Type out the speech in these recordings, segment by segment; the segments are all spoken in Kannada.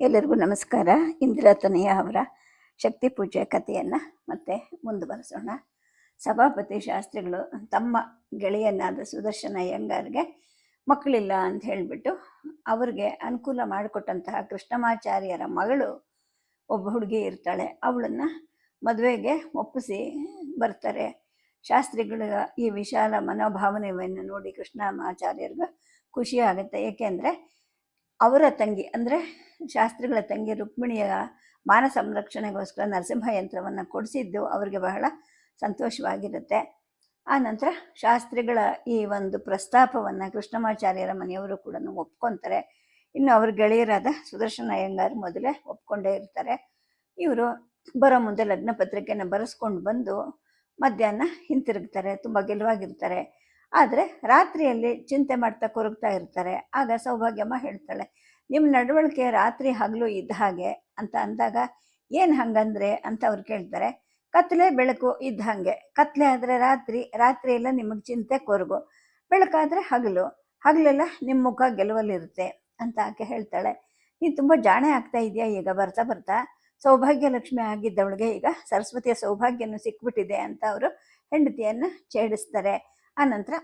ಎಲ್ಲರಿಗೂ ನಮಸ್ಕಾರ. ಇಂದಿರಾತನಯ ಅವರ ಶಕ್ತಿ ಪೂಜೆ ಕಥೆಯನ್ನು ಮತ್ತೆ ಮುಂದುವರಿಸೋಣ. ಸಭಾಪತಿ ಶಾಸ್ತ್ರಿಗಳು ತಮ್ಮ ಗೆಳೆಯನಾದ ಸುದರ್ಶನ ಅಯ್ಯಂಗಾರ್ಗೆ ಮಕ್ಕಳಿಲ್ಲ ಅಂತ ಹೇಳಿಬಿಟ್ಟು ಅವ್ರಿಗೆ ಅನುಕೂಲ ಮಾಡಿಕೊಟ್ಟಂತಹ ಕೃಷ್ಣಮಾಚಾರ್ಯರ ಮಗಳು ಒಬ್ಬ ಹುಡುಗಿ ಇರ್ತಾಳೆ. ಅವಳನ್ನು ಮದುವೆಗೆ ಒಪ್ಪಿಸಿ ಬರ್ತಾರೆ. ಶಾಸ್ತ್ರಿಗಳ ಈ ವಿಶಾಲ ಮನೋಭಾವನೆಯನ್ನು ನೋಡಿ ಕೃಷ್ಣಮಾಚಾರ್ಯರಿಗೂ ಖುಷಿ ಆಗುತ್ತೆ. ಏಕೆಂದರೆ ಅವರ ತಂಗಿ, ಅಂದರೆ ಶಾಸ್ತ್ರಿಗಳ ತಂಗಿ ರುಕ್ಮಿಣಿಯ ಮಾನ ಸಂರಕ್ಷಣೆಗೋಸ್ಕರ ನರಸಿಂಹ ಯಂತ್ರವನ್ನು ಕೊಡಿಸಿದ್ದು ಅವರಿಗೆ ಬಹಳ ಸಂತೋಷವಾಗಿರುತ್ತೆ. ಆ ನಂತರ ಶಾಸ್ತ್ರಿಗಳ ಈ ಒಂದು ಪ್ರಸ್ತಾಪವನ್ನು ಕೃಷ್ಣಮಾಚಾರ್ಯರ ಮನೆಯವರು ಕೂಡ ಒಪ್ಕೊತಾರೆ. ಇನ್ನು ಅವ್ರ ಗೆಳೆಯರಾದ ಸುದರ್ಶನ ಅಯ್ಯಂಗಾರ್ ಮೊದಲೇ ಒಪ್ಕೊಂಡೇ ಇರ್ತಾರೆ. ಇವರು ಬರೋ ಮುಂದೆ ಲಗ್ನ ಪತ್ರಿಕೆನ ಬರೆಸ್ಕೊಂಡು ಬಂದು ಮಧ್ಯಾಹ್ನ ಹಿಂತಿರುಗ್ತಾರೆ, ತುಂಬ ಗೆಲುವಾಗಿರ್ತಾರೆ. ಆದರೆ ರಾತ್ರಿಯಲ್ಲಿ ಚಿಂತೆ ಮಾಡ್ತಾ ಕೊರಗ್ತಾ ಇರ್ತಾರೆ. ಆಗ ಸೌಭಾಗ್ಯಮ್ಮ ಹೇಳ್ತಾಳೆ ನಿಮ್ಮ ನಡವಳಿಕೆ ರಾತ್ರಿ ಹಗಲು ಇದ್ದ ಹಾಗೆ ಅಂತ ಅಂದಾಗ ಏನು ಹಂಗಂದ್ರೆ? ಅಂತ ಅವ್ರು ಕೇಳ್ತಾರೆ, ಕತ್ಲೆ ಬೆಳಕು ಇದ್ದ ಹಾಗೆ. ಕತ್ಲೆ ಆದರೆ ರಾತ್ರಿ ರಾತ್ರಿ ಎಲ್ಲ ನಿಮಗೆ ಚಿಂತೆ ಕೊರಗು. ಬೆಳಕಾದರೆ ಹಗಲು. ಹಗಲೆಲ್ಲ ನಿಮ್ಮ ಮುಖ ಗೆಲುವಲ್ಲಿರುತ್ತೆ. ಅಂತ ಆಕೆ ಹೇಳ್ತಾಳೆ, ನೀನು ತುಂಬ ಜಾಣೆ ಆಗ್ತಾ ಇದೆಯಾ ಈಗ? ಬರ್ತಾ ಬರ್ತಾ? ಸೌಭಾಗ್ಯ ಲಕ್ಷ್ಮಿ ಆಗಿದ್ದವಳಿಗೆ ಈಗ ಸರಸ್ವತಿಯ ಸೌಭಾಗ್ಯನೂ ಸಿಕ್ಬಿಟ್ಟಿದೆ ಅಂತ ಅವರು ಹೆಂಡತಿಯನ್ನು ಛೇಡಿಸ್ತಾರೆ. ಆನಂತರ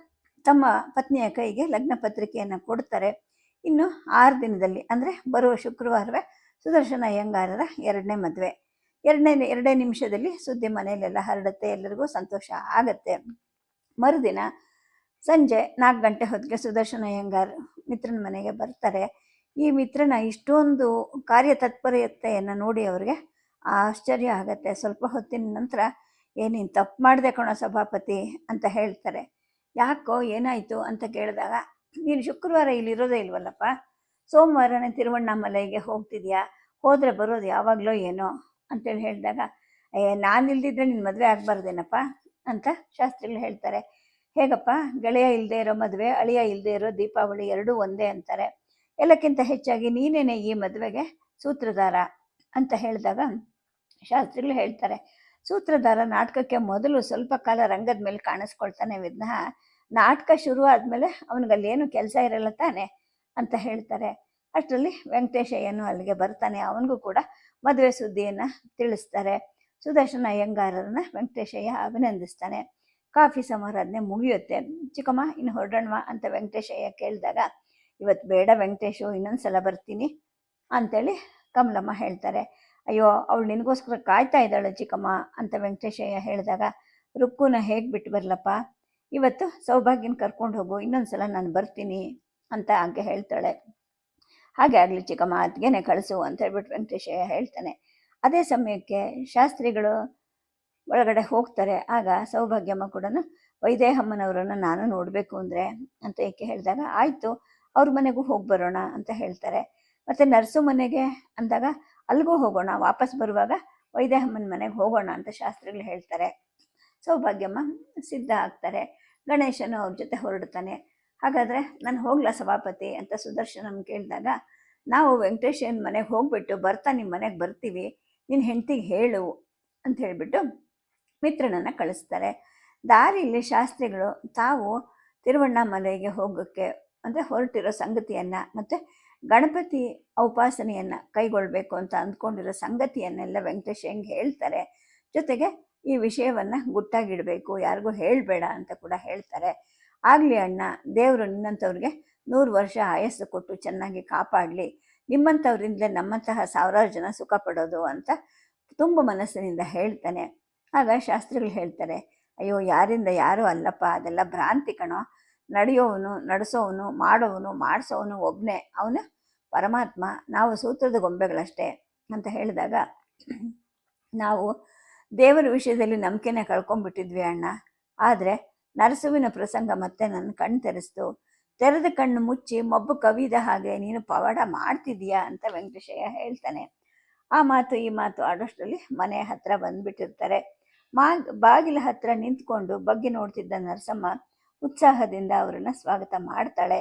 ತಮ್ಮ ಪತ್ನಿಯ ಕೈಗೆ ಲಗ್ನ ಪತ್ರಿಕೆಯನ್ನು ಕೊಡ್ತಾರೆ. ಇನ್ನು ಆರು ದಿನದಲ್ಲಿ, ಅಂದರೆ ಬರುವ ಶುಕ್ರವಾರವೇ ಸುದರ್ಶನ ಅಯ್ಯಂಗಾರರ ಎರಡನೇ ಮದುವೆ. ಎರಡನೇ, ಎರಡೇ ನಿಮಿಷದಲ್ಲಿ ಸುದ್ದಿ ಮನೆಯಲ್ಲೆಲ್ಲ ಹರಡುತ್ತೆ ಎಲ್ಲರಿಗೂ ಸಂತೋಷ ಆಗತ್ತೆ. ಮರುದಿನ ಸಂಜೆ ನಾಲ್ಕು ಗಂಟೆ ಹೊತ್ತಿಗೆ ಸುದರ್ಶನ ಅಯ್ಯಂಗಾರ್ ಮಿತ್ರನ ಮನೆಗೆ ಬರ್ತಾರೆ. ಈ ಮಿತ್ರನ ಇಷ್ಟೊಂದು ಕಾರ್ಯತತ್ಪರತೆಯನ್ನು ನೋಡಿ ಅವರಿಗೆ ಆಶ್ಚರ್ಯ ಆಗುತ್ತೆ. ಸ್ವಲ್ಪ ಹೊತ್ತಿನ ನಂತರ ಏನೇನು ತಪ್ಪು ಮಾಡಿದೆ ಕಣೋ ಸಭಾಪತಿ ಅಂತ ಹೇಳ್ತಾರೆ. ಯಾಕೋ ಏನಾಯಿತು ಅಂತ ಕೇಳಿದಾಗ, ನೀನು ಶುಕ್ರವಾರ ಇಲ್ಲಿರೋದೇ ಇಲ್ವಲ್ಲಪ್ಪ? ಸೋಮವಾರನೇ ತಿರುವಣ್ಣಾಮಲೈಗೆ ಹೋಗ್ತಿದ್ಯಾ? ಹೋದರೆ ಬರೋದು ಯಾವಾಗಲೋ ಏನೋ ಅಂತೇಳಿ ಹೇಳಿದಾಗ, ಏ ನಾನು ಇಲ್ದಿದ್ರೆ ನಿನ್ನ ಮದುವೆ ಆಗಬಾರ್ದೇನಪ್ಪ ಅಂತ ಶಾಸ್ತ್ರಿಗಳು ಹೇಳ್ತಾರೆ. ಹೇಗಪ್ಪ? ಗೆಳೆಯ ಇಲ್ಲದೆ ಇರೋ ಮದುವೆ, ಅಳಿಯ ಇಲ್ಲದೆ ಇರೋ ದೀಪಾವಳಿ ಎರಡೂ ಒಂದೇ ಅಂತಾರೆ. ಎಲ್ಲಕ್ಕಿಂತ ಹೆಚ್ಚಾಗಿ ನೀನೇನೆ ಈ ಮದುವೆಗೆ ಸೂತ್ರಧಾರ ಅಂತ ಹೇಳಿದಾಗ ಶಾಸ್ತ್ರಿಗಳು ಹೇಳ್ತಾರೆ. ಸೂತ್ರಧಾರ ನಾಟಕಕ್ಕೆ ಮೊದಲು ಸ್ವಲ್ಪ ಕಾಲ ರಂಗದ ಮೇಲೆ ಕಾಣಿಸ್ಕೊಳ್ತಾನೆ ವಿಘ್ನ ನಾಟಕ ಶುರು ಆದಮೇಲೆ ಅವನಿಗಲ್ಲಿ ಏನು ಕೆಲಸ ಇರಲ್ಲ ತಾನೆ ಅಂತ ಹೇಳ್ತಾರೆ. ಅಷ್ಟರಲ್ಲಿ ವೆಂಕಟೇಶಯ್ಯನು ಅಲ್ಲಿಗೆ ಬರ್ತಾನೆ ಅವನಿಗೂ ಕೂಡ ಮದುವೆ ಸುದ್ದಿಯನ್ನು ತಿಳಿಸ್ತಾರೆ. ಸುದರ್ಶನ ಅಯ್ಯಂಗಾರರನ್ನ ವೆಂಕಟೇಶಯ್ಯ ಅಭಿನಂದಿಸ್ತಾನೆ. ಕಾಫಿ ಸಮಾರಾಧನೆ ಮುಗಿಯುತ್ತೆ. ಚಿಕ್ಕಮ್ಮ, ಇನ್ನು ಹೊರಡೋಣವಾ ಅಂತ ವೆಂಕಟೇಶಯ್ಯ ಕೇಳಿದಾಗ, ಇವತ್ತು ಬೇಡ ವೆಂಕಟೇಶು ಇನ್ನೊಂದು ಸಲ ಬರ್ತೀನಿ ಅಂತೇಳಿ ಕಮಲಮ್ಮ ಹೇಳ್ತಾರೆ. ಅಯ್ಯೋ, ಅವಳು ನಿನಗೋಸ್ಕರ ಕಾಯ್ತಾ ಇದ್ದಾಳೆ ಚಿಕ್ಕಮ್ಮ ಅಂತ ವೆಂಕಟೇಶಯ್ಯ ಹೇಳಿದಾಗ ರುಕ್ಕುನ ಹೇಗೆ ಬಿಟ್ಟು ಬರಲಪ್ಪ? ಇವತ್ತು ಸೌಭಾಗ್ಯನ ಕರ್ಕೊಂಡು ಹೋಗು ಇನ್ನೊಂದು ಸಲ ನಾನು ಬರ್ತೀನಿ ಅಂತ ಆಕೆ ಹೇಳ್ತಾಳೆ. ಹಾಗೆ ಆಗಲಿ ಚಿಕ್ಕಮ್ಮ, ಅದ್ಗೇನೆ ಕಳಿಸು ಅಂತ ಹೇಳ್ಬಿಟ್ಟು ವೆಂಕಟೇಶಯ್ಯ ಹೇಳ್ತಾನೆ. ಅದೇ ಸಮಯಕ್ಕೆ ಶಾಸ್ತ್ರಿಗಳು ಒಳಗಡೆ ಹೋಗ್ತಾರೆ. ಆಗ ಸೌಭಾಗ್ಯಮ್ಮ ಕೂಡ ವೈದೇಹಮ್ಮನವರನ್ನು ನಾನು ನೋಡಬೇಕು ಅಂದರೆ ಅಂತ ಏಕೆ ಹೇಳಿದಾಗ, ಆಯಿತು, ಅವ್ರ ಮನೆಗೂ ಹೋಗಿ ಬರೋಣ ಅಂತ ಹೇಳ್ತಾರೆ. ಮತ್ತು ನರ್ಸು ಮನೆಗೆ ಅಂದಾಗ ಅಲ್ಲಿಗೂ ಹೋಗೋಣ, ವಾಪಸ್ ಬರುವಾಗ ವೈದೇಹಮ್ಮನ ಮನೆಗೆ ಹೋಗೋಣ ಅಂತ ಶಾಸ್ತ್ರಿಗಳು ಹೇಳ್ತಾರೆ. ಸೌಭಾಗ್ಯಮ್ಮ ಸಿದ್ಧ ಆಗ್ತಾರೆ. ಗಣೇಶನು ಅವ್ರ ಜೊತೆ ಹೊರಡ್ತಾನೆ ಹಾಗಾದರೆ ನಾನು ಹೋಗ್ಲಾ ಸಭಾಪತಿ ಅಂತ ಸುದರ್ಶನಮ್ ಕೇಳಿದಾಗ, ನಾವು ವೆಂಕಟೇಶನ ಮನೆಗೆ ಹೋಗ್ಬಿಟ್ಟು ಬರ್ತಾ ನಿಮ್ಮ ಮನೆಗೆ ಬರ್ತೀವಿ, ನಿನ್ನ ಹೆಂಡ್ತಿಗೆ ಹೇಳು ಅಂತ ಹೇಳಿಬಿಟ್ಟು ಮಿತ್ರನನ್ನು ಕಳಿಸ್ತಾರೆ. ದಾರಿಯಲ್ಲಿ ಶಾಸ್ತ್ರಿಗಳು ತಾವು ತಿರುವಣ್ಣಾಮಲೆಗೆ ಹೋಗೋಕ್ಕೆ ಅಂದರೆ ಹೊರಟಿರೋ ಸಂಗತಿಯನ್ನು ಮತ್ತು ಗಣಪತಿ ಉಪಾಸನೆಯನ್ನು ಕೈಗೊಳ್ಳಬೇಕು ಅಂತ ಅಂದ್ಕೊಂಡಿರೋ ಸಂಗತಿಯನ್ನೆಲ್ಲ ವೆಂಕಟೇಶ್ ಹೆಂಗೆ ಹೇಳ್ತಾರೆ, ಜೊತೆಗೆ ಈ ವಿಷಯವನ್ನು ಗುಟ್ಟಾಗಿಡಬೇಕು, ಯಾರಿಗೂ ಹೇಳಬೇಡ ಅಂತ ಕೂಡ ಹೇಳ್ತಾರೆ. ಆಗಲಿ ಅಣ್ಣ, ದೇವರು ನಿನ್ನಂಥವ್ರಿಗೆ ನೂರು ವರ್ಷ ಆಯಸ್ಸು ಕೊಟ್ಟು ಚೆನ್ನಾಗಿ ಕಾಪಾಡಲಿ, ನಿಮ್ಮಂಥವ್ರಿಂದಲೇ ನಮ್ಮಂತಹ ಸಾವಿರಾರು ಜನ ಸುಖ ಪಡೋದು ಅಂತ ತುಂಬ ಮನಸ್ಸಿನಿಂದ ಹೇಳ್ತಾನೆ. ಆಗ ಶಾಸ್ತ್ರಿಗಳು ಹೇಳ್ತಾರೆ, ಅಯ್ಯೋ, ಯಾರಿಂದ ಯಾರೂ ಅಲ್ಲಪ್ಪ, ಅದೆಲ್ಲ ಭ್ರಾಂತಿ ಕಣೋ. ನಡೆಯೋವನು, ನಡೆಸೋವನು, ಮಾಡೋವನು, ಮಾಡಿಸೋವನು ಒಬ್ಬನೇ ಅವನು ಪರಮಾತ್ಮ ನಾವು ಸೂತ್ರದ ಗೊಂಬೆಗಳಷ್ಟೇ ಅಂತ ಹೇಳಿದಾಗ ನಾವು ದೇವರ ವಿಷಯದಲ್ಲಿ ನಂಬಿಕೆನ ಕಳ್ಕೊಂಡ್ಬಿಟ್ಟಿದ್ವಿ ಅಣ್ಣ. ಆದರೆ ನರಸುವಿನ ಪ್ರಸಂಗ ಮತ್ತೆ ನನ್ನ ಕಣ್ಣು ತೆರೆಸ್ತು. ತೆರೆದ ಕಣ್ಣು ಮುಚ್ಚಿ ಮಬ್ಬು ಕವಿದ ಹಾಗೆ, ನೀನು ಪವಾಡ ಮಾಡ್ತಿದೀಯಾ ಅಂತ ವೆಂಕಟೇಶಯ್ಯ ಹೇಳ್ತಾನೆ. ಆ ಮಾತು ಈ ಮಾತು ಆಡೋಷ್ಟರಲ್ಲಿ ಮನೆ ಹತ್ರ ಬಂದ್ಬಿಟ್ಟಿರ್ತಾರೆ. ಮಾ ಬಾಗಿಲ ಹತ್ರ ನಿಂತ್ಕೊಂಡು ಬಗ್ಗೆ ನೋಡ್ತಿದ್ದ ನರಸಮ್ಮ ಉತ್ಸಾಹದಿಂದ ಅವರನ್ನು ಸ್ವಾಗತ ಮಾಡ್ತಾಳೆ.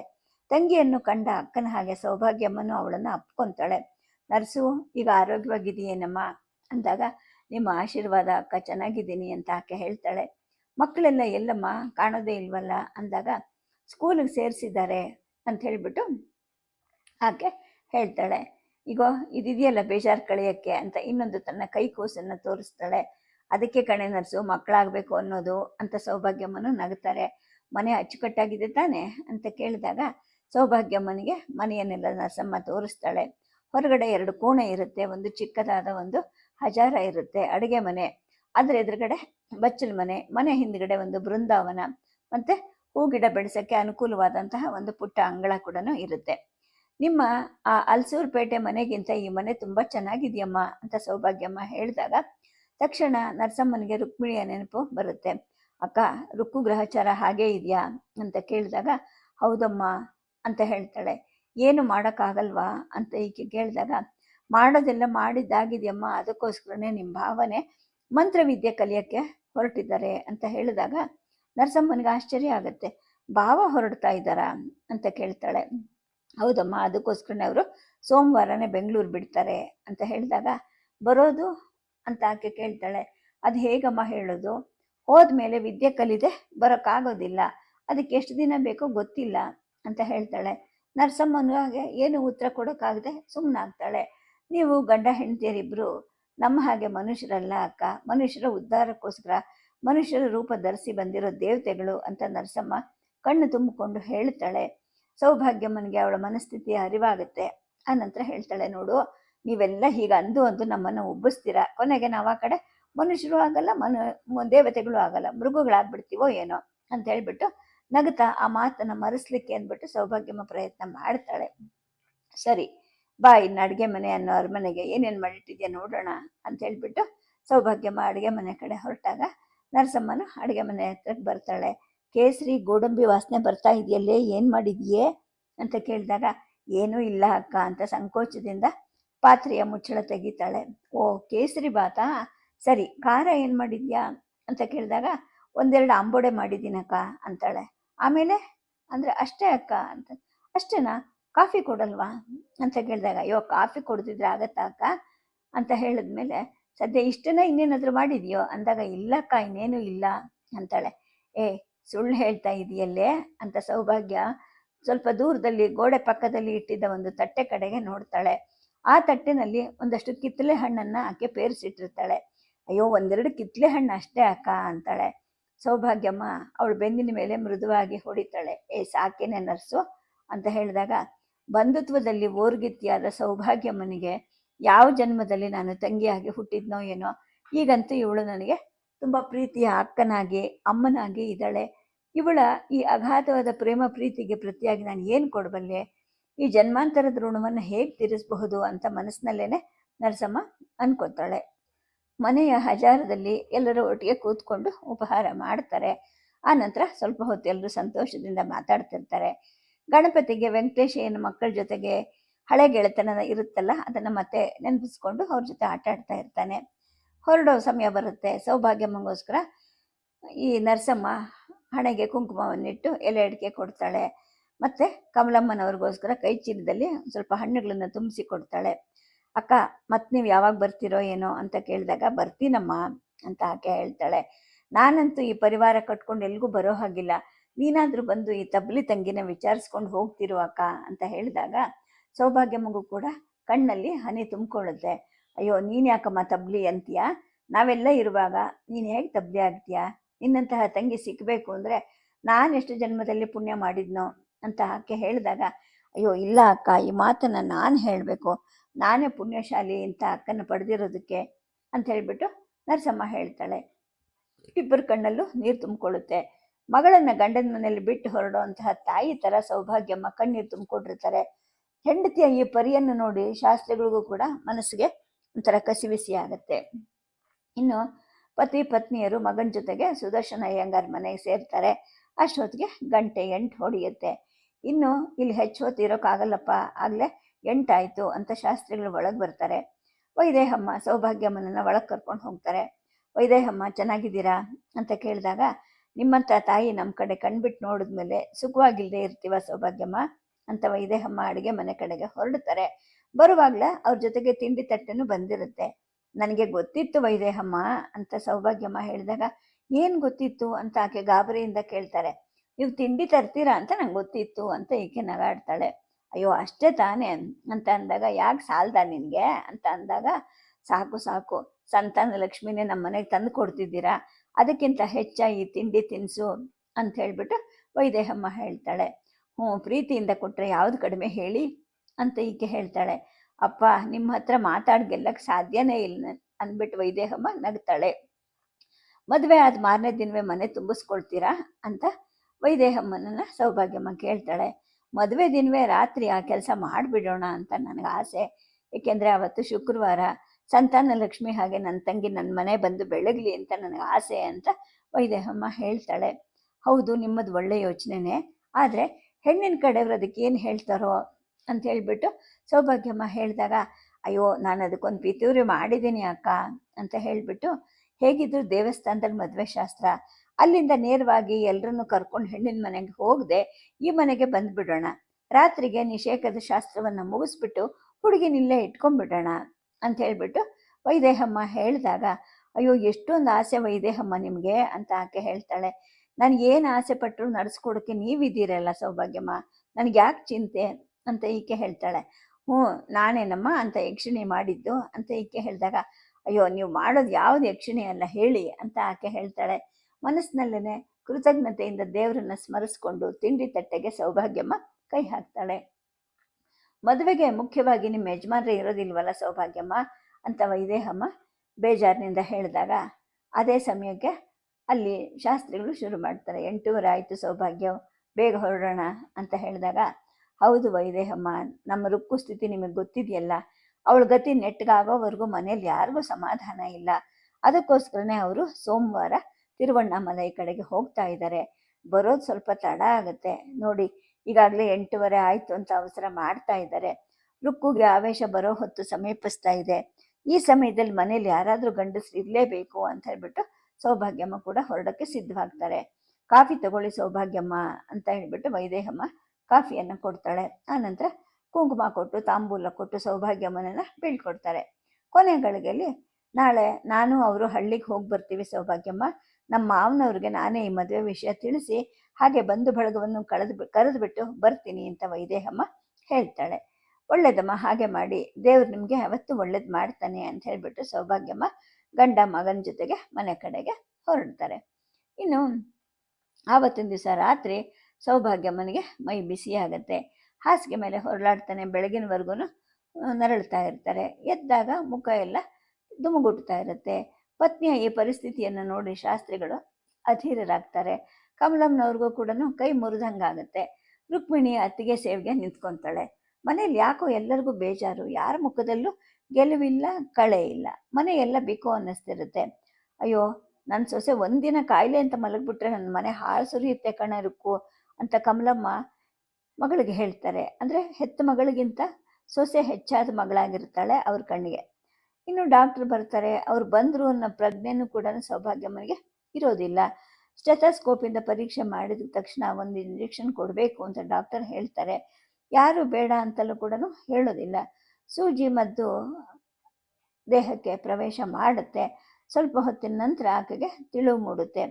ತಂಗಿಯನ್ನು ಕಂಡ ಅಕ್ಕನ ಹಾಗೆ ಸೌಭಾಗ್ಯಮ್ಮನು ಅವಳನ್ನು ಅಪ್ಕೊಂತಾಳೆ. ನರ್ಸು, ಈಗ ಆರೋಗ್ಯವಾಗಿದೆಯೇನಮ್ಮ ಅಂದಾಗ, ನಿಮ್ಮ ಆಶೀರ್ವಾದ ಅಕ್ಕ ಚೆನ್ನಾಗಿದ್ದೀನಿ ಅಂತ ಆಕೆ ಹೇಳ್ತಾಳೆ. ಮಕ್ಕಳೆಲ್ಲ ಎಲ್ಲಮ್ಮ? ಕಾಣೋದೇ ಇಲ್ವಲ್ಲ? ಅಂದಾಗ, ಸ್ಕೂಲಿಗೆ ಸೇರಿಸಿದ್ದಾರೆ ಅಂತ ಹೇಳಿಬಿಟ್ಟು ಆಕೆ ಹೇಳ್ತಾಳೆ. ಈಗ ಇದಿದೆಯಲ್ಲ ಬೇಜಾರು ಕಳೆಯೋಕ್ಕೆ? ಅಂತ ಇನ್ನೊಂದು ತನ್ನ ಕೈ ಕೂಸನ್ನು ತೋರಿಸ್ತಾಳೆ. ಅದಕ್ಕೆ ಕಣೆ ನರ್ಸು, ಮಕ್ಕಳಾಗಬೇಕು ಅನ್ನೋದು ಅಂತ ಸೌಭಾಗ್ಯಮ್ಮನು ನಗ್ತಾರೆ. ಮನೆ ಅಚ್ಚುಕಟ್ಟಾಗಿದೆ ತಾನೆ? ಅಂತ ಕೇಳಿದಾಗ ಸೌಭಾಗ್ಯಮ್ಮನಿಗೆ ಮನೆಯನ್ನೆಲ್ಲ ನರಸಮ್ಮ ತೋರಿಸ್ತಾಳೆ. ಹೊರಗಡೆ ಎರಡು ಕೋಣೆ ಇರುತ್ತೆ, ಒಂದು ಚಿಕ್ಕದಾದ ಒಂದು ಹಜಾರ ಇರುತ್ತೆ, ಅಡುಗೆ ಮನೆ. ಅದರ ಎದುರುಗಡೆ ಬಚ್ಚಲ ಮನೆ ಮನೆ ಹಿಂದ್ಗಡೆ ಒಂದು ಬೃಂದಾವನ ಮತ್ತೆ ಹೂ ಗಿಡ ಬೆಳೆಸೋಕ್ಕೆ ಅನುಕೂಲವಾದಂತಹ ಒಂದು ಪುಟ್ಟ ಅಂಗಳ ಕೂಡ ಇರುತ್ತೆ. ನಿಮ್ಮ ಆ ಅಲ್ಸೂರ್ಪೇಟೆ ಮನೆಗಿಂತ ಈ ಮನೆ ತುಂಬ ಚೆನ್ನಾಗಿದೆಯಮ್ಮ ಅಂತ ಸೌಭಾಗ್ಯಮ್ಮ ಹೇಳಿದಾಗ ತಕ್ಷಣ ನರಸಮ್ಮನಿಗೆ ರುಕ್ಮಿಣಿಯ ನೆನಪು ಬರುತ್ತೆ. ಅಕ್ಕ, ರುಕ್ಕು ಗ್ರಹಚಾರ ಹಾಗೇ ಇದೆಯಾ? ಅಂತ ಕೇಳಿದಾಗ, ಹೌದಮ್ಮ ಅಂತ ಹೇಳ್ತಾಳೆ. ಏನು ಮಾಡೋಕ್ಕಾಗಲ್ವಾ? ಅಂತ ಈಕೆ ಕೇಳಿದಾಗ, ಮಾಡೋದೆಲ್ಲ ಮಾಡಿದ್ದಾಗಿದೆಯಮ್ಮ, ಅದಕ್ಕೋಸ್ಕರನೇ ನಿಮ್ಮ ಭಾವನೆ. ಮಂತ್ರವಿದ್ಯೆ ಕಲಿಯೋಕ್ಕೆ ಹೊರಟಿದ್ದಾರೆ. ಅಂತ ಹೇಳಿದಾಗ, ನರಸಮ್ಮನಿಗೆ ಆಶ್ಚರ್ಯ ಆಗುತ್ತೆ. ಭಾವ ಹೊರಡ್ತಾ ಇದ್ದಾರಾ? ಅಂತ ಕೇಳ್ತಾಳೆ. ಹೌದಮ್ಮ, ಅದಕ್ಕೋಸ್ಕರನೇ ಅವರು ಸೋಮವಾರನೇ ಬೆಂಗಳೂರು ಬಿಡ್ತಾರೆ. ಅಂತ ಹೇಳಿದಾಗ, ಬರೋದು? ಅಂತ ಆಕೆ ಕೇಳ್ತಾಳೆ. ಅದು ಹೇಗಮ್ಮ ಹೇಳೋದು? ಹೋದ್ಮೇಲೆ ವಿದ್ಯೆ ಕಲಿದೆ, ಬರೋಕ್ಕಾಗೋದಿಲ್ಲ. ಅದಕ್ಕೆ ಎಷ್ಟು ದಿನ ಬೇಕೋ ಗೊತ್ತಿಲ್ಲ. ಅಂತ ಹೇಳ್ತಾಳೆ. ನರಸಮ್ಮನಿಗೆ ಏನು ಉತ್ತರ ಕೊಡೋಕ್ಕಾಗದೆ ಸುಮ್ಮನಾಗ್ತಾಳೆ ನೀವು ಗಂಡ ಹೆಂಡತಿಯರಿಬ್ಬರು ನಮ್ಮ ಹಾಗೆ ಮನುಷ್ಯರಲ್ಲ ಅಕ್ಕ. ಮನುಷ್ಯರ ಉದ್ಧಾರಕ್ಕೋಸ್ಕರ ಮನುಷ್ಯರ ರೂಪ ಧರಿಸಿ ಬಂದಿರೋ ದೇವತೆಗಳು ಅಂತ ನರಸಮ್ಮ ಕಣ್ಣು ತುಂಬಿಕೊಂಡು ಹೇಳ್ತಾಳೆ. ಸೌಭಾಗ್ಯಮ್ಮನಿಗೆ ಅವಳ ಮನಸ್ಥಿತಿ ಅರಿವಾಗುತ್ತೆ. ಆನಂತರ ಹೇಳ್ತಾಳೆ, ನೋಡು, ನೀವೆಲ್ಲ ಹೀಗ ಅಂದು ಅಂದು ನಮ್ಮನ್ನು ಉಬ್ಬಿಸ್ತೀರ? ಕೊನೆಗೆ ನಾವು ಆ ಕಡೆ ಮನುಷ್ಯರು ಆಗಲ್ಲ, ಮನು, ದೇವತೆಗಳು ಆಗಲ್ಲ. ಮೃಗಗಳಾಗ್ಬಿಡ್ತೀವೋ ಏನೋ? ಅಂತ ಹೇಳ್ಬಿಟ್ಟು ನಗುತ್ತಾ ಆ ಮಾತನ್ನ ಮರೆಸ್ಲಿಕ್ಕೆ ಅಂದ್ಬಿಟ್ಟು ಸೌಭಾಗ್ಯಮ್ಮ ಪ್ರಯತ್ನ ಮಾಡ್ತಾಳೆ. ಸರಿ, ಬಾ ಇನ್ನು ಅಡುಗೆ ಮನೆ ಅನ್ನೋ ಅರಮನೆಗೆ ಏನೇನು ಮಾಡಿಟ್ಟಿದ್ಯಾ ನೋಡೋಣ ಅಂತ ಹೇಳ್ಬಿಟ್ಟು ಸೌಭಾಗ್ಯಮ್ಮ ಅಡುಗೆ ಮನೆ ಕಡೆ ಹೊರಟಾಗ ನರಸಮ್ಮನ ಅಡುಗೆ ಮನೆ ಹತ್ರಕ್ಕೆ ಬರ್ತಾಳೆ. ಕೇಸರಿ, ಗೋಡಂಬಿ ವಾಸನೆ ಬರ್ತಾ ಇದೆಯಲ್ಲೇ, ಏನು ಮಾಡಿದ್ಯೇ ಅಂತ ಕೇಳಿದಾಗ, ಏನೂ ಇಲ್ಲ ಅಕ್ಕ ಅಂತ ಸಂಕೋಚದಿಂದ ಪಾತ್ರೆಯ ಮುಚ್ಚಳ ತೆಗಿತಾಳೆ. ಓ, ಕೇಸರಿ ಬಾತಾ? ಸರಿ, ಖಾರ ಏನು ಮಾಡಿದ್ಯಾ ಅಂತ ಕೇಳಿದಾಗ, ಒಂದೆರಡು ಆಂಬೋಡೆ ಮಾಡಿದ್ದೀನಕ್ಕ ಅಂತಾಳೆ. ಆಮೇಲೆ ಅಂದರೆ ಅಷ್ಟೇ ಅಕ್ಕ ಅಂತ. ಅಷ್ಟೇನಾ? ಕಾಫಿ ಕೊಡಲ್ವಾ? ಅಂತ ಕೇಳಿದಾಗ, ಅಯ್ಯೋ, ಕಾಫಿ ಕೊಡ್ತಿದ್ರೆ ಆಗತ್ತಾ ಅಕ್ಕ? ಅಂತ ಹೇಳಿದ್ಮೇಲೆ, ಸದ್ಯ ಇಷ್ಟನ್ನ ಇನ್ನೇನಾದರೂ ಮಾಡಿದ್ಯೋ? ಅಂದಾಗ ಇಲ್ಲ ಅಕ್ಕ ಇನ್ನೇನು ಇಲ್ಲ ಅಂತಾಳೆ. ಏ, ಸುಳ್ಳು ಹೇಳ್ತಾ ಇದೆಯಲ್ಲೇ? ಅಂತ ಸೌಭಾಗ್ಯ ಸ್ವಲ್ಪ ದೂರದಲ್ಲಿ, ಗೋಡೆ ಪಕ್ಕದಲ್ಲಿ ಇಟ್ಟಿದ್ದ ಒಂದು ತಟ್ಟೆ ಕಡೆಗೆ ನೋಡ್ತಾಳೆ. ಆ ತಟ್ಟೆನಲ್ಲಿ ಒಂದಷ್ಟು ಕಿತ್ತಲೆ ಹಣ್ಣನ್ನು ಆಕೆ ಪೇರಿಸಿಟ್ಟಿರ್ತಾಳೆ. ಅಯ್ಯೋ, ಒಂದೆರಡು ಕಿತ್ತಲೆ ಹಣ್ಣು ಅಷ್ಟೇ ಅಕ್ಕ ಅಂತಾಳೆ. ಸೌಭಾಗ್ಯಮ್ಮ, ಅವಳು ಬೆನ್ನಿನ ಮೇಲೆ ಮೃದುವಾಗಿ ಹೊಡಿತಾಳೆ. ಏ, ಸಾಕೇನೆ ನರ್ಸು, ಅಂತ ಹೇಳಿದಾಗ, ಬಂಧುತ್ವದಲ್ಲಿ ಓರ್ಗಿತ್ತಿಯಾದ ಸೌಭಾಗ್ಯಮ್ಮನಿಗೆ ಯಾವ ಜನ್ಮದಲ್ಲಿ ನಾನು ತಂಗಿಯಾಗಿ ಹುಟ್ಟಿದ್ನೋ ಏನೋ, ಈಗಂತೂ ಇವಳು ನನಗೆ ತುಂಬ ಪ್ರೀತಿಯ ಅಕ್ಕನಾಗಿ, ಅಮ್ಮನಾಗಿ ಇದ್ದಾಳೆ. ಇವಳ ಈ ಅಗಾಧವಾದ ಪ್ರೇಮ ಪ್ರೀತಿಗೆ ಪ್ರತಿಯಾಗಿ ನಾನು ಏನು ಕೊಡಬಲ್ಲೆ ಈ ಜನ್ಮಾಂತರದ ಋಣವನ್ನು ಹೇಗೆ ತೀರಿಸಬಹುದು ಅಂತ ಮನಸ್ಸಿನಲ್ಲೇನೆ ನರಸಮ್ಮ ಅನ್ಕೋತಾಳೆ. ಮನೆಯ ಹಜಾರದಲ್ಲಿ ಎಲ್ಲರೂ ಒಟ್ಟಿಗೆ ಕೂತ್ಕೊಂಡು ಉಪಹಾರ ಮಾಡ್ತಾರೆ. ಆ ನಂತರ ಸ್ವಲ್ಪ ಹೊತ್ತು ಎಲ್ಲರೂ ಸಂತೋಷದಿಂದ ಮಾತಾಡ್ತಿರ್ತಾರೆ. ಗಣಪತಿಗೆ ವೆಂಕಟೇಶಯ್ಯನ ಮಕ್ಕಳ ಜೊತೆಗೆ ಹಳೆ ಗೆಳೆತನ ಇರುತ್ತಲ್ಲ, ಅದನ್ನು ಮತ್ತೆ ನೆನಪಿಸ್ಕೊಂಡು ಅವ್ರ ಜೊತೆ ಆಟ ಆಡ್ತಾ ಇರ್ತಾನೆ. ಹೊರಡೋ ಸಮಯ ಬರುತ್ತೆ. ಸೌಭಾಗ್ಯಮ್ಮಗೋಸ್ಕರ ಈ ನರಸಮ್ಮ ಹಣೆಗೆ ಕುಂಕುಮವನ್ನಿಟ್ಟು ಎಲೆ ಅಡಿಕೆ ಕೊಡ್ತಾಳೆ. ಮತ್ತೆ ಕಮಲಮ್ಮನವ್ರಿಗೋಸ್ಕರ ಕೈ ಚೀಲದಲ್ಲಿ ಸ್ವಲ್ಪ ಹಣ್ಣುಗಳನ್ನು ತುಂಬಿಸಿ ಕೊಡ್ತಾಳೆ. ಅಕ್ಕ ಮತ್ತೆ ನೀವು ಯಾವಾಗ ಬರ್ತೀರೋ ಏನೋ ಅಂತ ಕೇಳಿದಾಗ ಬರ್ತೀನಮ್ಮ ಅಂತ ಆಕೆ ಹೇಳ್ತಾಳೆ. ನಾನಂತೂ ಈ ಪರಿವಾರ ಕಟ್ಕೊಂಡು ಎಲ್ಗೂ ಬರೋ ಹಾಗಿಲ್ಲ. ನೀನಾದರೂ ಬಂದು ಈ ತಬ್ಲಿ ತಂಗಿನ ವಿಚಾರಿಸ್ಕೊಂಡು ಹೋಗ್ತಿರೋ ಅಕ್ಕ ಅಂತ ಹೇಳಿದಾಗ ಸೌಭಾಗ್ಯ ಮಗು ಕೂಡ ಕಣ್ಣಲ್ಲಿ ಹನಿ ತುಂಬಿಕೊಳ್ಳುತ್ತೆ. ಅಯ್ಯೋ, ನೀನು ಯಾಕಮ್ಮ ತಬ್ಲಿ ಅಂತೀಯ? ನಾವೆಲ್ಲ ಇರುವಾಗ ನೀನು ಹೇಗೆ ತಬ್ಲಿ ಆಗ್ತೀಯಾ? ನಿನ್ನಂತಹ ತಂಗಿ ಸಿಕ್ಕಬೇಕು ಅಂದರೆ ನಾನು ಎಷ್ಟು ಜನ್ಮದಲ್ಲಿ ಪುಣ್ಯ ಮಾಡಿದ್ನೋ ಅಂತ ಆಕೆ ಹೇಳಿದಾಗ ಅಯ್ಯೋ, ಇಲ್ಲ ಅಕ್ಕ, ಈ ಮಾತನ್ನು ನಾನು ಹೇಳಬೇಕು. ನಾನೇ ಪುಣ್ಯಶಾಲಿ ಅಂತ ಅಕ್ಕನ ಪಡೆದಿರೋದಕ್ಕೆ ಅಂತ ಹೇಳಿಬಿಟ್ಟು ನರಸಮ್ಮ ಹೇಳ್ತಾಳೆ. ಇಬ್ಬರ ಕಣ್ಣಲ್ಲೂ ನೀರು ತುಂಬಿಕೊಳ್ಳುತ್ತೆ. ಮಗಳನ್ನ ಗಂಡನ ಮನೆಯಲ್ಲಿ ಬಿಟ್ಟು ಹೊರಡುವಂತಹ ತಾಯಿ ಥರ ಸೌಭಾಗ್ಯಮ್ಮ ಕಣ್ಣೀರು ತುಂಬಿಕೊಂಡಿರ್ತಾರೆ. ಹೆಂಡತಿಯ ಈ ಪರಿಯನ್ನು ನೋಡಿ ಶಾಸ್ತ್ರಿಗಳಿಗೂ ಕೂಡ ಮನಸ್ಸಿಗೆ ಒಂಥರ ಕಸಿವಿಸಿ ಆಗುತ್ತೆ. ಇನ್ನು ಪತಿ ಪತ್ನಿಯರು ಮಗನ ಜೊತೆಗೆ ಸುದರ್ಶನ ಅಯ್ಯಂಗಾರ್ ಮನೆಗೆ ಸೇರ್ತಾರೆ. ಅಷ್ಟೊತ್ತಿಗೆ ಗಂಟೆ ಎಂಟು ಹೊಡೆಯುತ್ತೆ. ಇನ್ನು ಇಲ್ಲಿ ಹೆಚ್ಚು ಹೊತ್ತು ಇರೋಕ್ಕಾಗಲ್ಲಪ್ಪ ಆಗಲೇ ಎಂಟಾಯಿತು ಅಂತ ಶಾಸ್ತ್ರಿಗಳು ಒಳಗೆ ಬರ್ತಾರೆ. ವೈದೇಹಮ್ಮ ಸೌಭಾಗ್ಯಮ್ಮನನ್ನು ಒಳಗೆ ಕರ್ಕೊಂಡು ಹೋಗ್ತಾರೆ. ವೈದೇಹಮ್ಮ, ಚೆನ್ನಾಗಿದ್ದೀರಾ? ಅಂತ ಕೇಳಿದಾಗ ನಿಮ್ಮಂಥ ತಾಯಿ ನಮ್ಮ ಕಡೆ ಕಣ್ಬಿಟ್ಟು ನೋಡಿದ್ಮೇಲೆ ಸುಖವಾಗಿಲ್ಲದೆ ಇರ್ತೀವ ಸೌಭಾಗ್ಯಮ್ಮ? ಅಂತ ವೈದೇಹಮ್ಮ ಅಡುಗೆ ಮನೆ ಕಡೆಗೆ ಹೊರಡ್ತಾರೆ. ಬರುವಾಗಲೇ ಅವ್ರ ಜೊತೆಗೆ ತಿಂಡಿ ತಟ್ಟೆನೂ ಬಂದಿರುತ್ತೆ. ನನಗೆ ಗೊತ್ತಿತ್ತು ವೈದೇಹಮ್ಮ ಅಂತ ಸೌಭಾಗ್ಯಮ್ಮ ಹೇಳಿದಾಗ, ಏನು ಗೊತ್ತಿತ್ತು? ಅಂತ ಆಕೆ ಗಾಬರಿಯಿಂದ ಕೇಳ್ತಾರೆ. ನೀವು ತಿಂಡಿ ತರ್ತೀರಾ ಅಂತ ನಂಗೆ ಗೊತ್ತಿತ್ತು ಅಂತ ಈಕೆ ನಗಾಡ್ತಾಳೆ. ಅಯ್ಯೋ, ಅಷ್ಟೇ ತಾನೇ ಅಂತ ಅಂದಾಗ, ಯಾಕೆ ಸಾಲ್ದ ನಿನಗೆ ಅಂತ ಅಂದಾಗ, ಸಾಕು ಸಾಕು. ಸಂತಾನ ಲಕ್ಷ್ಮಿನೇ ನಮ್ಮ ಮನೆಗೆ ತಂದು ಕೊಡ್ತಿದ್ದೀರಾ? ಅದಕ್ಕಿಂತ ಹೆಚ್ಚಾಗಿ ತಿಂಡಿ ತಿನಿಸು ಅಂತ ಹೇಳ್ಬಿಟ್ಟು ವೈದೇಹಮ್ಮ ಹೇಳ್ತಾಳೆ. ಹ್ಞೂ, ಪ್ರೀತಿಯಿಂದ ಕೊಟ್ಟರೆ ಯಾವುದು ಕಡಿಮೆ ಹೇಳಿ ಅಂತ ಈಕೆ ಹೇಳ್ತಾಳೆ. ಅಪ್ಪ ನಿಮ್ಮ ಹತ್ರ ಮಾತಾಡಿ ಗೆಲ್ಲಕ್ಕೆ ಸಾಧ್ಯನೇ ಇಲ್ಲ ಅಂದ್ಬಿಟ್ಟು ವೈದೇಹಮ್ಮ ನಗ್ತಾಳೆ. ಮದುವೆ ಆದ ಮಾರನೇ ದಿನವೇ ಮನೆ ತುಂಬಿಸ್ಕೊಳ್ತೀರಾ ಅಂತ ವೈದೇಹಮ್ಮನನ್ನ ಸೌಭಾಗ್ಯಮ್ಮ ಕೇಳ್ತಾಳೆ, ಮದುವೆ ದಿನವೇ ರಾತ್ರಿ ಆ ಕೆಲಸ ಮಾಡಿಬಿಡೋಣ ಅಂತ ನನಗೆ ಆಸೆ. ಏಕೆಂದರೆ ಅವತ್ತು ಶುಕ್ರವಾರ ಸಂತಾನ ಲಕ್ಷ್ಮಿ ಹಾಗೆ ನನ್ನ ತಂಗಿ ನನ್ನ ಮನೆ ಬಂದು ಬೆಳಗಲಿ ಅಂತ ನನಗೆ ಆಸೆ ಅಂತ ವೈದೇಹಮ್ಮ ಹೇಳ್ತಾಳೆ. ಹೌದು, ನಿಮ್ಮದು ಒಳ್ಳೆ ಯೋಚನೆನೇ. ಆದರೆ ಹೆಣ್ಣಿನ ಕಡೆಯವರು ಅದಕ್ಕೆ ಏನು ಹೇಳ್ತಾರೋ? ಅಂತ ಹೇಳಿಬಿಟ್ಟು ಸೌಭಾಗ್ಯಮ್ಮ ಹೇಳಿದಾಗ, ಅಯ್ಯೋ, ನಾನು ಅದಕ್ಕೊಂದು ಪಿತೂರಿ ಮಾಡಿದ್ದೀನಿ ಅಕ್ಕ. ಅಂತ ಹೇಳಿಬಿಟ್ಟು, ಹೇಗಿದ್ರು ದೇವಸ್ಥಾನದಲ್ಲಿ ಮದುವೆ ಶಾಸ್ತ್ರ? ಅಲ್ಲಿಂದ ನೇರವಾಗಿ ಎಲ್ಲರನ್ನು ಕರ್ಕೊಂಡು ಹೆಣ್ಣಿನ ಮನೆಗೆ ಹೋಗದೆ ಈ ಮನೆಗೆ ಬಂದ್ಬಿಡೋಣ. ರಾತ್ರಿಗೆ ನಿಷೇಕದ ಶಾಸ್ತ್ರವನ್ನು ಮುಗಿಸ್ಬಿಟ್ಟು ಹುಡುಗಿನಿಲ್ಲೇ ಇಟ್ಕೊಂಡ್ಬಿಡೋಣ ಅಂತ ಹೇಳಿಬಿಟ್ಟು ವೈದೇಹಮ್ಮ ಹೇಳಿದಾಗ, ಅಯ್ಯೋ, ಎಷ್ಟೊಂದು ಆಸೆ ವೈದೇಹಮ್ಮ ನಿಮಗೆ ಅಂತ ಆಕೆ ಹೇಳ್ತಾಳೆ. ನಾನು ಏನು ಆಸೆ ಪಟ್ಟರು ನಡೆಸ್ಕೊಡೋಕ್ಕೆ ನೀವಿದ್ದೀರಲ್ಲ ಸೌಭಾಗ್ಯಮ್ಮ, ನನಗೆ ಯಾಕೆ ಚಿಂತೆ? ಅಂತ ಈಕೆ ಹೇಳ್ತಾಳೆ. ಹ್ಞೂ, ನಾನೇನಮ್ಮ ಅಂತ ಯಕ್ಷಿಣಿ ಮಾಡಿದ್ದು ಅಂತ ಈಕೆ ಹೇಳಿದಾಗ, ಅಯ್ಯೋ, ನೀವು ಮಾಡೋದು ಯಾವ್ದು ಯಕ್ಷಿಣಿ ಅಲ್ಲ ಹೇಳಿ ಅಂತ ಆಕೆ ಹೇಳ್ತಾಳೆ. ಮನಸ್ಸಿನಲ್ಲೇ ಕೃತಜ್ಞತೆಯಿಂದ ದೇವರನ್ನ ಸ್ಮರಿಸ್ಕೊಂಡು ತಿಂಡಿ ತಟ್ಟೆಗೆ ಸೌಭಾಗ್ಯಮ್ಮ ಕೈ ಹಾಕ್ತಾಳೆ. ಮದುವೆಗೆ ಮುಖ್ಯವಾಗಿ ನಿಮ್ಮ ಯಜಮಾನ್ರೆ ಇರೋದಿಲ್ವಲ್ಲ ಸೌಭಾಗ್ಯಮ್ಮ? ಅಂತ ವೈದೇಹಮ್ಮ ಬೇಜಾರಿನಿಂದ ಹೇಳಿದಾಗ, ಅದೇ ಸಮಯಕ್ಕೆ ಅಲ್ಲಿ ಶಾಸ್ತ್ರಿಗಳು ಶುರು ಮಾಡ್ತಾರೆ, ಎಂಟೂವರೆ ಆಯಿತು ಸೌಭಾಗ್ಯ, ಬೇಗ ಹೊರಡೋಣ ಅಂತ ಹೇಳಿದಾಗ, ಹೌದು ವೈದೇಹಮ್ಮ ನಮ್ಮ ರುಕ್ಕು ಸ್ಥಿತಿ ನಿಮಗೆ ಗೊತ್ತಿದೆಯಲ್ಲ, ಅವಳ ಗತಿ ನೆಟ್ಟಗಾಗೋವರೆಗೂ ಮನೇಲಿ ಯಾರಿಗೂ ಸಮಾಧಾನ ಇಲ್ಲ. ಅದಕ್ಕೋಸ್ಕರನೇ ಅವರು ಸೋಮವಾರ ತಿರುವಣ್ಣಾಮಲೈ ಕಡೆಗೆ ಹೋಗ್ತಾ ಇದ್ದಾರೆ. ಬರೋದು ಸ್ವಲ್ಪ ತಡ ಆಗುತ್ತೆ. ನೋಡಿ, ಈಗಾಗಲೇ ಎಂಟೂವರೆ ಆಯಿತು ಅಂತ ಅವಸರ ಮಾಡ್ತಾ ಇದ್ದಾರೆ. ರುಕ್ಕುಗೆ ಆವೇಶ ಬರೋ ಹೊತ್ತು ಸಮೀಪಿಸ್ತಾ ಇದೆ. ಈ ಸಮಯದಲ್ಲಿ ಮನೇಲಿ ಯಾರಾದರೂ ಗಂಡಸರು ಇರಲೇಬೇಕು ಅಂತ ಹೇಳ್ಬಿಟ್ಟು ಸೌಭಾಗ್ಯಮ್ಮ ಕೂಡ ಹೊರಡಕ್ಕೆ ಸಿದ್ಧವಾಗ್ತಾರೆ. ಕಾಫಿ ತಗೊಳ್ಳಿ ಸೌಭಾಗ್ಯಮ್ಮ ಅಂತ ಹೇಳ್ಬಿಟ್ಟು ವೈದೇಹಮ್ಮ ಕಾಫಿಯನ್ನು ಕೊಡ್ತಾಳೆ. ಆನಂತರ ಕುಂಕುಮ ಕೊಟ್ಟು, ತಾಂಬೂಲ ಕೊಟ್ಟು ಸೌಭಾಗ್ಯಮ್ಮನನ್ನ ಬೀಳ್ಕೊಡ್ತಾರೆ. ಕೊನೆ ನಾಳೆ ನಾನು, ಅವರು ಹಳ್ಳಿಗೆ ಹೋಗಿ ಬರ್ತೀವಿ ಸೌಭಾಗ್ಯಮ್ಮ. ನಮ್ಮ ಮಾವನವ್ರಿಗೆ ನಾನೇ ಈ ಮದುವೆ ವಿಷಯ ತಿಳಿಸಿ ಹಾಗೆ ಬಂಧು ಬಳಗವನ್ನು ಕಳೆದು ಕರೆದುಬಿಟ್ಟು ಬರ್ತೀನಿ ಅಂತ ವೈದೇಹಮ್ಮ ಹೇಳ್ತಾಳೆ. ಒಳ್ಳೇದಮ್ಮ, ಹಾಗೆ ಮಾಡಿ. ದೇವ್ರು ನಿಮಗೆ ಅವತ್ತು ಒಳ್ಳೇದು ಮಾಡ್ತಾನೆ ಅಂತ ಹೇಳಿಬಿಟ್ಟು ಸೌಭಾಗ್ಯಮ್ಮ ಗಂಡ ಮಗನ ಜೊತೆಗೆ ಮನೆ ಕಡೆಗೆ ಹೊರಡ್ತಾರೆ. ಇನ್ನು ಆವತ್ತಿನ ದಿವಸ ರಾತ್ರಿ ಸೌಭಾಗ್ಯಮ್ಮನಿಗೆ ಮೈ ಬಿಸಿ ಆಗುತ್ತೆ. ಹಾಸಿಗೆ ಮೇಲೆ ಹೊರಲಾಡ್ತಾನೆ ಬೆಳಗಿನವರೆಗೂ ನರಳ್ತಾ ಇರ್ತಾರೆ. ಎದ್ದಾಗ ಮುಖ ಎಲ್ಲ ದುಮುಗುಟ್ತಾ ಇರುತ್ತೆ. ಪತ್ನಿಯ ಈ ಪರಿಸ್ಥಿತಿಯನ್ನು ನೋಡಿ ಶಾಸ್ತ್ರಿಗಳು ಅಧೀರರಾಗ್ತಾರೆ. ಕಮಲಮ್ಮನವ್ರಿಗೂ ಕೂಡ ಕೈ ಮುರಿದಂಗಾಗತ್ತೆ. ರುಕ್ಮಿಣಿ ಅತ್ತಿಗೆ ಸೇವೆಗೆ ನಿಂತ್ಕೊಂತಾಳೆ. ಮನೇಲಿ ಯಾಕೋ ಎಲ್ಲರಿಗೂ ಬೇಜಾರು. ಯಾರ ಮುಖದಲ್ಲೂ ಗೆಲುವಿಲ್ಲ, ಕಳೆ ಇಲ್ಲ. ಮನೆ ಎಲ್ಲ ಬಿಕೋ ಅನ್ನಿಸ್ತಿರುತ್ತೆ. ಅಯ್ಯೋ ನನ್ನ ಸೊಸೆ ಒಂದಿನ ಕಾಯಿಲೆ ಅಂತ ಮಲಗಿಬಿಟ್ರೆ ನನ್ನ ಮನೆ ಹಾಳು ಸುರಿಯುತ್ತೆ ಕಣ ರುಕ್ಕು ಅಂತ ಕಮಲಮ್ಮ ಮಗಳಿಗೆ ಹೇಳ್ತಾರೆ. ಅಂದರೆ ಹೆತ್ತ ಮಗಳಿಗಿಂತ ಸೊಸೆ ಹೆಚ್ಚಾದ ಮಗಳಾಗಿರ್ತಾಳೆ ಅವ್ರ ಕಣ್ಣಿಗೆ. ಇನ್ನು ಡಾಕ್ಟರ್ ಬರ್ತಾರೆ, ಅವ್ರು ಬಂದರು ಅನ್ನೋ ಪ್ರಜ್ಞೆನೂ ಕೂಡ ಸೌಭಾಗ್ಯಮ್ಮನಿಗೆ ಇರೋದಿಲ್ಲ. ಸ್ಟೆಥಸ್ಕೋಪಿಂದ ಪರೀಕ್ಷೆ ಮಾಡಿದ ತಕ್ಷಣ ಒಂದು ಇಂಜೆಕ್ಷನ್ ಕೊಡಬೇಕು ಅಂತ ಡಾಕ್ಟರ್ ಹೇಳ್ತಾರೆ. ಯಾರು ಬೇಡ ಅಂತಲೂ ಕೂಡ ಹೇಳೋದಿಲ್ಲ. ಸೂಜಿ ಮದ್ದು ದೇಹಕ್ಕೆ ಪ್ರವೇಶ ಮಾಡುತ್ತೆ, ಸ್ವಲ್ಪ ಹೊತ್ತಿನ ನಂತರ ಆಕೆಗೆ ತಿಳಿವು ಮೂಡುತ್ತೆ.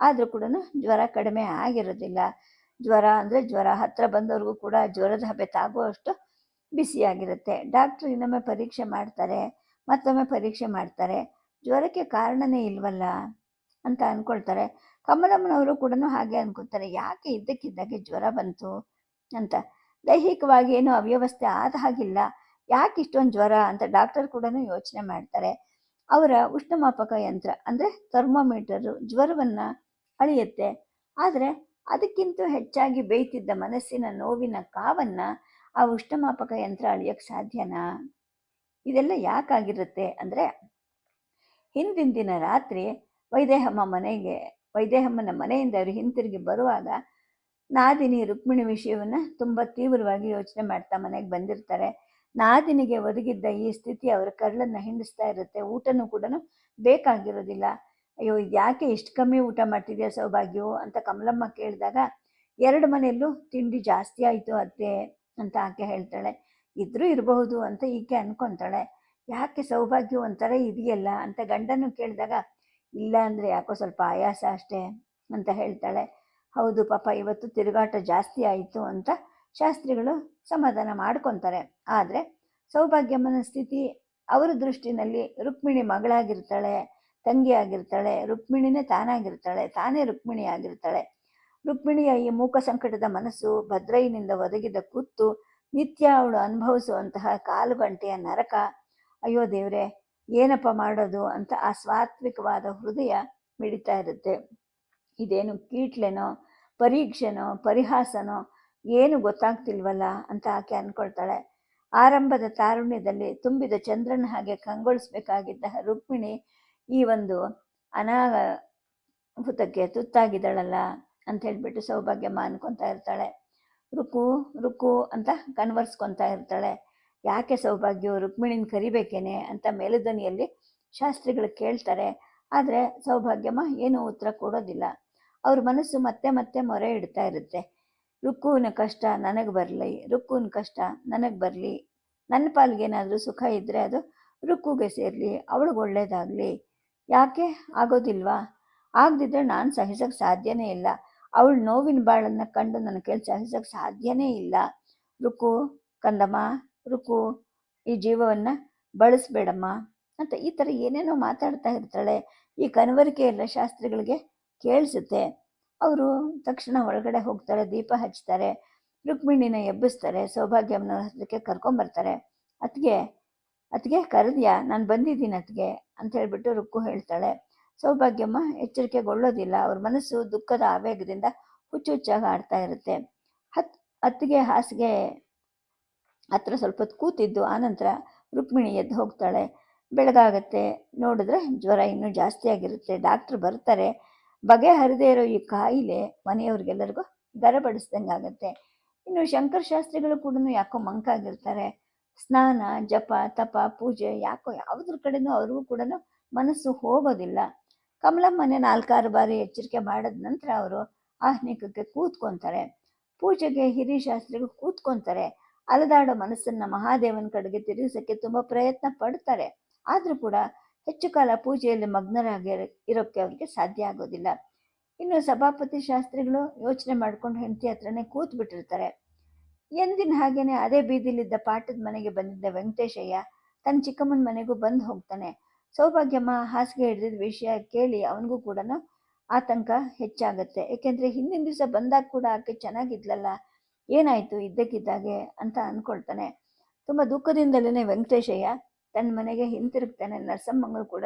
ಆದರೂ ಕೂಡ ಜ್ವರ ಕಡಿಮೆ ಆಗಿರೋದಿಲ್ಲ. ಜ್ವರ ಅಂದರೆ ಜ್ವರ ಹತ್ತಿರ ಬಂದವ್ರಿಗೂ ಕೂಡ ಜ್ವರದ ಹಬೆ ತಾಗುವಷ್ಟು ಬಿಸಿಯಾಗಿರುತ್ತೆ. ಡಾಕ್ಟ್ರು ಇನ್ನೊಮ್ಮೆ ಪರೀಕ್ಷೆ ಮಾಡ್ತಾರೆ. ಮತ್ತೊಮ್ಮೆ ಪರೀಕ್ಷೆ ಮಾಡ್ತಾರೆ. ಜ್ವರಕ್ಕೆ ಕಾರಣನೇ ಇಲ್ವಲ್ಲ ಅಂತ ಅಂದ್ಕೊಳ್ತಾರೆ ಕಮಲಮ್ಮನವರು ಕೂಡ ಹಾಗೆ ಅನ್ಕೊತಾರೆ ಯಾಕೆ ಇದ್ದಕ್ಕಿದ್ದಾಗೆ ಜ್ವರ ಬಂತು ಅಂತ. ದೈಹಿಕವಾಗಿ ಏನು ಅವ್ಯವಸ್ಥೆ ಆದ ಹಾಗಿಲ್ಲ. ಯಾಕೆ ಇಷ್ಟೊಂದು ಜ್ವರ ಅಂತ ಡಾಕ್ಟರ್ ಕೂಡ ಯೋಚನೆ ಮಾಡ್ತಾರೆ. ಅವರ ಉಷ್ಣಮಾಪಕ ಯಂತ್ರ ಅಂದರೆ ಥರ್ಮೋಮೀಟರು ಜ್ವರವನ್ನು ಅಳಿಯುತ್ತೆ. ಆದರೆ ಅದಕ್ಕಿಂತ ಹೆಚ್ಚಾಗಿ ಬೇಯ್ತಿದ್ದ ಮನಸ್ಸಿನ ನೋವಿನ ಕಾವನ್ನು ಆ ಉಷ್ಣಮಾಪಕ ಯಂತ್ರ ಅಳಿಯೋಕ್ಕೆ ಸಾಧ್ಯನಾ? ಇದೆಲ್ಲ ಯಾಕಾಗಿರುತ್ತೆ ಅಂದರೆ ಹಿಂದಿನ ದಿನ ರಾತ್ರಿ ವೈದೇಹಮ್ಮ ಮನೆಗೆ, ವೈದೇಹಮ್ಮನ ಮನೆಯಿಂದ ಅವರು ಹಿಂತಿರುಗಿ ಬರುವಾಗ ನಾದಿನಿ ರುಕ್ಮಿಣಿ ವಿಷಯವನ್ನು ತುಂಬ ತೀವ್ರವಾಗಿ ಯೋಚನೆ ಮಾಡ್ತಾ ಮನೆಗೆ ಬಂದಿರ್ತಾರೆ. ನಾದಿನಿಗೆ ಒದಗಿದ್ದ ಈ ಸ್ಥಿತಿ ಅವರ ಕರಳನ್ನು ಹಿಂಡಿಸ್ತಾ ಇರುತ್ತೆ. ಊಟನೂ ಕೂಡ ಬೇಕಾಗಿರೋದಿಲ್ಲ. ಅಯ್ಯೋ ಯಾಕೆ ಇಷ್ಟು ಕಮ್ಮಿ ಊಟ ಮಾಡ್ತಿದ್ಯಾ ಸೌಭಾಗ್ಯವು ಅಂತ ಕಮಲಮ್ಮ ಕೇಳಿದಾಗ, ಎರಡು ಮನೆಯಲ್ಲೂ ತಿಂಡಿ ಜಾಸ್ತಿ ಆಯಿತು ಅತ್ತೆ ಅಂತ ಆಕೆ ಹೇಳ್ತಾಳೆ. ಇದ್ರೂ ಇರಬಹುದು ಅಂತ ಈಕೆ ಅನ್ಕೊಂತಾಳೆ. ಯಾಕೆ ಸೌಭಾಗ್ಯ ಒಂಥರ ಇದೆಯಲ್ಲ? ಅಂತ ಗಂಡನು ಕೇಳಿದಾಗ, ಇಲ್ಲ ಅಂದರೆ ಯಾಕೋ ಸ್ವಲ್ಪ ಆಯಾಸ ಅಷ್ಟೇ ಅಂತ ಹೇಳ್ತಾಳೆ. ಹೌದು ಪಾಪ, ಇವತ್ತು ತಿರುಗಾಟ ಜಾಸ್ತಿ ಆಯಿತು ಅಂತ ಶಾಸ್ತ್ರಿಗಳು ಸಮಾಧಾನ ಮಾಡ್ಕೊತಾರೆ. ಆದರೆ ಸೌಭಾಗ್ಯಮ್ಮನ ಸ್ಥಿತಿ, ಅವರ ದೃಷ್ಟಿನಲ್ಲಿ ರುಕ್ಮಿಣಿ ಮಗಳಾಗಿರ್ತಾಳೆ, ತಂಗಿ ಆಗಿರ್ತಾಳೆ, ರುಕ್ಮಿಣಿನೇ ತಾನಾಗಿರ್ತಾಳೆ, ತಾನೇ ರುಕ್ಮಿಣಿ ಆಗಿರ್ತಾಳೆ. ರುಕ್ಮಿಣಿಯ ಈ ಮೂಕ ಸಂಕಟದ ಮನಸ್ಸು ಭದ್ರೈನಿಂದ ಒದಗಿದ ಕುತ್ತು ನಿತ್ಯ ಅವಳು ಅನುಭವಿಸುವಂತಹ ಕಾಲು ಗಂಟೆಯ ನರಕ. ಅಯ್ಯೋ ದೇವ್ರೆ, ಏನಪ್ಪ ಮಾಡೋದು ಅಂತ ಆ ಸ್ವಾತ್ವಿಕವಾದ ಹೃದಯ ಮಿಡಿತಾ ಇರುತ್ತೆ. ಇದೇನು ಕೀಟ್ಲೆನೋ, ಪರೀಕ್ಷೆನೋ, ಪರಿಹಾಸನೋ, ಏನು ಗೊತ್ತಾಗ್ತಿಲ್ವಲ್ಲ ಅಂತ ಆಕೆ ಅನ್ಕೊಳ್ತಾಳೆ. ಆರಂಭದ ತಾರುಣ್ಯದಲ್ಲಿ ತುಂಬಿದ ಚಂದ್ರನ ಹಾಗೆ ಕಂಗೊಳಿಸ್ಬೇಕಾಗಿದ್ದ ರುಕ್ಮಿಣಿ ಈ ಒಂದು ಅನಾಹುತಕ್ಕೆ ತುತ್ತಾಗಿದ್ದಾಳಲ್ಲ ಅಂತ ಹೇಳ್ಬಿಟ್ಟು ಸೌಭಾಗ್ಯಮ್ಮ ಅನ್ಕೊತಾ ಇರ್ತಾಳೆ. ರುಕು ರುಕು ಅಂತ ಕನ್ವರ್ಸ್ಕೊತಾ ಇರ್ತಾಳೆ. ಯಾಕೆ ಸೌಭಾಗ್ಯವು ರುಕ್ಮಿಣಿನ ಕರಿಬೇಕೇನೆ ಅಂತ ಮೇಲುಧ್ವನಿಯಲ್ಲಿ ಶಾಸ್ತ್ರಿಗಳು ಕೇಳ್ತಾರೆ. ಆದರೆ ಸೌಭಾಗ್ಯಮ್ಮ ಏನೂ ಉತ್ತರ ಕೊಡೋದಿಲ್ಲ. ಅವ್ರ ಮನಸ್ಸು ಮತ್ತೆ ಮತ್ತೆ ಮೊರೆ ಇಡ್ತಾ ಇರುತ್ತೆ. ರುಕ್ಕುವಿನ ಕಷ್ಟ ನನಗೆ ಬರಲಿ ರುಕ್ಕುವಿನ ಕಷ್ಟ ನನಗೆ ಬರಲಿ. ನನ್ನ ಪಾಲ್ಗೇನಾದರೂ ಸುಖ ಇದ್ದರೆ ಅದು ರುಕ್ಕುಗೆ ಸೇರಲಿ, ಅವಳಿಗೆ ಒಳ್ಳೇದಾಗಲಿ. ಯಾಕೆ? ಆಗೋದಿಲ್ವಾ? ಆಗದಿದ್ದರೆ ನಾನು ಸಹಿಸೋಕ್ಕೆ ಸಾಧ್ಯನೇ ಇಲ್ಲ. ಅವಳು ನೋವಿನ ಬಾಳನ್ನು ಕಂಡು ನನ್ನ ಕೆಲಸ ಸಹಿಸೋಕೆ ಸಾಧ್ಯನೇ ಇಲ್ಲ. ರುಕು, ಕಂದಮ್ಮ, ರುಕು, ಈ ಜೀವವನ್ನು ಬಳಸಬೇಡಮ್ಮ ಅಂತ ಈ ಥರ ಏನೇನೋ ಮಾತಾಡ್ತಾ ಇರ್ತಾಳೆ. ಈ ಕನವರಿಕೆ ಎಲ್ಲ ಶಾಸ್ತ್ರಿಗಳಿಗೆ ಕೇಳಿಸುತ್ತೆ. ಅವರು ತಕ್ಷಣ ಒಳಗಡೆ ಹೋಗ್ತಾರೆ, ದೀಪ ಹಚ್ತಾರೆ, ರುಕ್ಮಿಣಿನ ಎಬ್ಬಿಸ್ತಾರೆ, ಸೌಭಾಗ್ಯಮ್ಮನ ಹತ್ರಕ್ಕೆ ಕರ್ಕೊಂಬರ್ತಾರೆ ಅತ್ತಿಗೆ ಅತ್ತಿಗೆ, ಕರೆದ್ಯಾ, ನಾನು ಬಂದಿದ್ದೀನಿ ಅತ್ತಿಗೆ ಅಂತ ಹೇಳ್ಬಿಟ್ಟು ರುಕ್ಕು ಹೇಳ್ತಾಳೆ. ಸೌಭಾಗ್ಯಮ್ಮ ಎಚ್ಚರಿಕೆಗೊಳ್ಳೋದಿಲ್ಲ. ಅವ್ರ ಮನಸ್ಸು ದುಃಖದ ಆವೇಗದಿಂದ ಹುಚ್ಚು ಹುಚ್ಚಾಗಿ ಆಡ್ತಾ ಇರುತ್ತೆ. ಹತ್ ಅತ್ತಿಗೆ ಹಾಸಿಗೆ ಹತ್ರ ಸ್ವಲ್ಪ ಹೊತ್ತು ಕೂತಿದ್ದು ಆನಂತರ ರುಕ್ಮಿಣಿ ಎದ್ದು ಹೋಗ್ತಾಳೆ. ಬೆಳಗಾಗತ್ತೆ, ನೋಡಿದ್ರೆ ಜ್ವರ ಇನ್ನೂ ಜಾಸ್ತಿ ಆಗಿರುತ್ತೆ. ಡಾಕ್ಟ್ರ್ ಬರ್ತಾರೆ. ಬಗೆಹರಿದೇ ಇರೋ ಈ ಕಾಯಿಲೆ ಮನೆಯವ್ರಿಗೆಲ್ಲರಿಗೂ ಗರಬಡಿಸ್ದಂಗೆ ಆಗುತ್ತೆ. ಇನ್ನು ಶಂಕರ ಶಾಸ್ತ್ರಿಗಳು ಕೂಡ ಯಾಕೋ ಮಂಕಾಗಿರ್ತಾರೆ ಸ್ನಾನ, ಜಪ, ತಪ, ಪೂಜೆ, ಯಾಕೋ ಯಾವುದ್ರ ಕಡೆನೂ ಅವ್ರಿಗೂ ಕೂಡ ಮನಸ್ಸು ಹೋಗೋದಿಲ್ಲ. ಕಮಲಮ್ಮನೆ ನಾಲ್ಕಾರು ಬಾರಿ ಎಚ್ಚರಿಕೆ ಮಾಡಿದ ನಂತರ ಅವರು ಆಹ್ನಿಕಕ್ಕೆ ಕೂತ್ಕೊತಾರೆ. ಪೂಜೆಗೆ ಹಿರಿಯ ಶಾಸ್ತ್ರಿಗಳು ಕೂತ್ಕೊಂತಾರೆ. ಅಲದಾಡೋ ಮನಸ್ಸನ್ನ ಮಹಾದೇವನ ಕಡೆಗೆ ತಿರುಗಿಸೋಕ್ಕೆ ತುಂಬ ಪ್ರಯತ್ನ ಪಡ್ತಾರೆ. ಆದರೂ ಕೂಡ ಹೆಚ್ಚು ಕಾಲ ಪೂಜೆಯಲ್ಲಿ ಮಗ್ನರಾಗಿ ಇರೋಕ್ಕೆ ಅವರಿಗೆ ಸಾಧ್ಯ ಆಗೋದಿಲ್ಲ. ಇನ್ನು ಸಭಾಪತಿ ಶಾಸ್ತ್ರಿಗಳು ಯೋಚನೆ ಮಾಡ್ಕೊಂಡು ಹೆಂಡತಿ ಹತ್ರನೇ ಕೂತ್ ಬಿಟ್ಟಿರ್ತಾರೆ ಎಂದಿನ ಹಾಗೇನೆ ಅದೇ ಬೀದಿಲಿದ್ದ ಪಾಠದ ಮನೆಗೆ ಬಂದಿದ್ದ ವೆಂಕಟೇಶಯ್ಯ ತನ್ನ ಚಿಕ್ಕಮ್ಮನ ಮನೆಗೂ ಬಂದು ಹೋಗ್ತಾನೆ. ಸೌಭಾಗ್ಯಮ್ಮ ಹಾಸಿಗೆ ಹಿಡಿದಿದ್ದ ವಿಷಯ ಕೇಳಿ ಅವನಿಗೂ ಕೂಡ ಆತಂಕ ಹೆಚ್ಚಾಗತ್ತೆ. ಏಕೆಂದರೆ ಹಿಂದಿನ ದಿವಸ ಬಂದಾಗ ಕೂಡ ಆಕೆ ಚೆನ್ನಾಗಿದ್ಲಲ್ಲ, ಏನಾಯಿತು ಇದ್ದಕ್ಕಿದ್ದಾಗೆ ಅಂತ ಅಂದ್ಕೊಳ್ತಾನೆ ತುಂಬ ದುಃಖದಿಂದಲೇ ವೆಂಕಟೇಶಯ್ಯ ತನ್ನ ಮನೆಗೆ ಹಿಂತಿರುಗ್ತಾನೆ ನರಸಮ್ಮಂಗೂ ಕೂಡ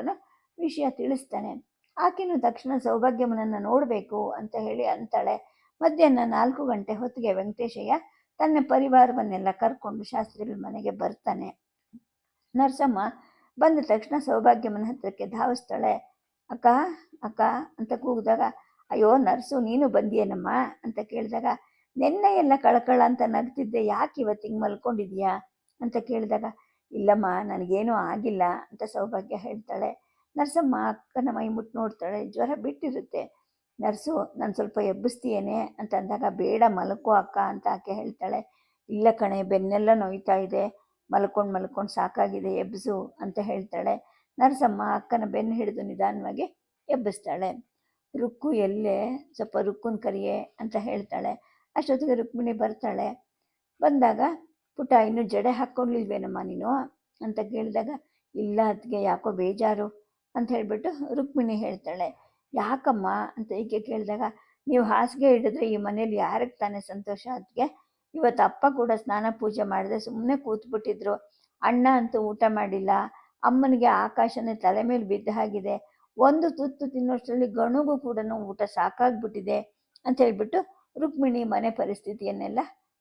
ವಿಷಯ ತಿಳಿಸ್ತಾನೆ. ಆಕೆನು ತಕ್ಷಣ ಸೌಭಾಗ್ಯಮ್ಮನನ್ನು ನೋಡಬೇಕು ಅಂತ ಹೇಳಿ ಅಂತಾಳೆ. ಮಧ್ಯಾಹ್ನ ನಾಲ್ಕು ಗಂಟೆ ಹೊತ್ತಿಗೆ ವೆಂಕಟೇಶಯ್ಯ ತನ್ನ ಪರಿವಾರವನ್ನೆಲ್ಲ ಕರ್ಕೊಂಡು ಶಾಸ್ತ್ರಿಗಳ ಮನೆಗೆ ಬರ್ತಾನೆ. ನರಸಮ್ಮ ಬಂದ ತಕ್ಷಣ ಸೌಭಾಗ್ಯಮ್ಮನ ಹತ್ತಿರಕ್ಕೆ ಧಾವಿಸ್ತಾಳೆ ಅಕ್ಕ ಅಕ್ಕ ಅಂತ ಕೂಗಿದಾಗ, ಅಯ್ಯೋ, ನರ್ಸು, ನೀನು ಬಂದಿಯೇನಮ್ಮ? ಅಂತ ಕೇಳಿದಾಗ, ನಿನ್ನೆ ಎಲ್ಲ ಕಳಕಳ ಅಂತ ನಗ್ತಿದ್ದೆ, ಯಾಕೆ ಇವತ್ತು ಹಿಂಗೆ ಮಲ್ಕೊಂಡಿದ್ಯಾ? ಅಂತ ಕೇಳಿದಾಗ, ಇಲ್ಲಮ್ಮ, ನನಗೇನೂ ಆಗಿಲ್ಲ ಅಂತ ಸೌಭಾಗ್ಯ ಹೇಳ್ತಾಳೆ. ನರ್ಸಮ್ಮ, ಅಕ್ಕನ ಮೈ ಮುಟ್ಟು ನೋಡ್ತಾಳೆ, ಜ್ವರ ಬಿಟ್ಟಿರುತ್ತೆ. ನರ್ಸು, ನಾನು ಸ್ವಲ್ಪ ಎಬ್ಬಿಸ್ತೀಯೇನೆ ಅಂತ ಅಂದಾಗ, ಬೇಡ, ಮಲ್ಕೋ, ಅಕ್ಕ ಅಂತ ಆಕೆ ಹೇಳ್ತಾಳೆ. ಇಲ್ಲ ಕಣೆ, ಬೆನ್ನೆಲ್ಲ ನೋಯ್ತಾ ಇದೆ ಮಲ್ಕೊಂಡು ಮಲ್ಕೊಂಡು ಸಾಕಾಗಿದೆ ಎಬ್ಬಿಸು ಅಂತ ಹೇಳ್ತಾಳೆ. ನರಸಮ್ಮ ಅಕ್ಕನ ಬೆನ್ನು ಹಿಡಿದು ನಿಧಾನವಾಗಿ ಎಬ್ಬಿಸ್ತಾಳೆ. ರುಕ್ಕು ಎಲ್ಲೇ? ಸ್ವಲ್ಪ ರುಕ್ಕುನ್ ಕರಿಯೇ ಅಂತ ಹೇಳ್ತಾಳೆ. ಅಷ್ಟೊತ್ತಿಗೆ ರುಕ್ಮಿಣಿ ಬರ್ತಾಳೆ. ಬಂದಾಗ, ಪುಟ ಇನ್ನು ಜಡೆ ಹಾಕ್ಕೊಂಡಿಲ್ವೇನಮ್ಮ ನೀನು? ಅಂತ ಕೇಳಿದಾಗ, ಇಲ್ಲ ಅದಕ್ಕೆ ಯಾಕೋ ಬೇಜಾರು ಅಂತ ಹೇಳಿಬಿಟ್ಟು ರುಕ್ಮಿಣಿ ಹೇಳ್ತಾಳೆ. ಯಾಕಮ್ಮ? ಅಂತ ಈಕೆ ಕೇಳಿದಾಗ, ನೀವು ಹಾಸಿಗೆ ಹಿಡಿದ್ರೆ ಈ ಮನೇಲಿ ಯಾರಿಗೆ ತಾನೇ ಸಂತೋಷ ಅದಕ್ಕೆ ಇವತ್ತು ಅಪ್ಪ ಕೂಡ ಸ್ನಾನ ಪೂಜೆ ಮಾಡಿದೆ ಸುಮ್ಮನೆ ಕೂತ್ಬಿಟ್ಟಿದ್ರು. ಅಣ್ಣ ಅಂತೂ ಊಟ ಮಾಡಿಲ್ಲ. ಅಮ್ಮನಿಗೆ ಆಕಾಶನೇ ತಲೆ ಮೇಲೆ ಬಿದ್ದ ಹಾಗಿದೆ. ಒಂದು ತುತ್ತು ತಿನ್ನೋಷ್ಟರಲ್ಲಿ ಗಣುಗೂ ಕೂಡ ಊಟ ಸಾಕಾಗ್ಬಿಟ್ಟಿದೆ ಅಂತ ಹೇಳ್ಬಿಟ್ಟು ರುಕ್ಮಿಣಿ ಮನೆ ಪರಿಸ್ಥಿತಿಯನ್ನೆಲ್ಲ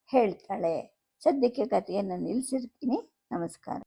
ಹೇಳ್ತಾಳೆ. ಸದ್ಯಕ್ಕೆ ಕಥೆಯನ್ನು ನಿಲ್ಲಿಸಿರ್ತೀನಿ ನಮಸ್ಕಾರ.